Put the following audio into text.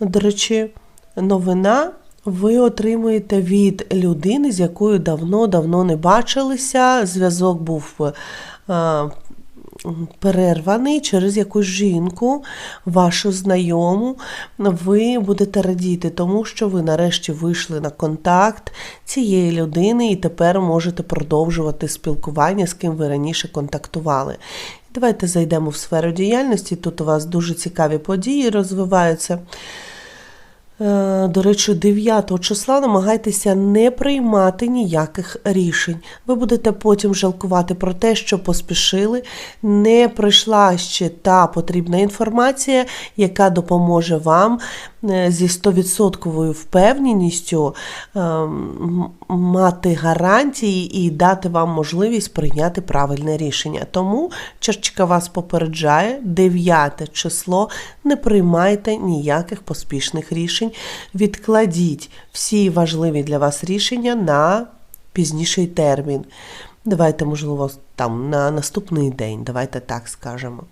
До речі, новина ви отримуєте від людини, з якою давно-давно не бачилися. Зв'язок був е, перерваний через якусь жінку, вашу знайому. Ви будете радіти, тому що ви нарешті вийшли на контакт цієї людини і тепер можете продовжувати спілкування, з ким ви раніше контактували. Давайте зайдемо в сферу діяльності. Тут у вас дуже цікаві події розвиваються. Е, До речі, 9 числа намагайтеся не приймати ніяких рішень. Ви будете потім жалкувати про те, що поспішили, не прийшла ще та потрібна інформація, яка допоможе вам е, зі 100% впевненістю е, мати гарантії і дати вам можливість прийняти правильне рішення. Тому Черчика вас попереджає 9 число. Не приймайте ніяких поспішних рішень. Відкладіть всі важливі для вас рішення на пізніший термін. Давайте, можливо, там на наступний день, давайте так скажемо.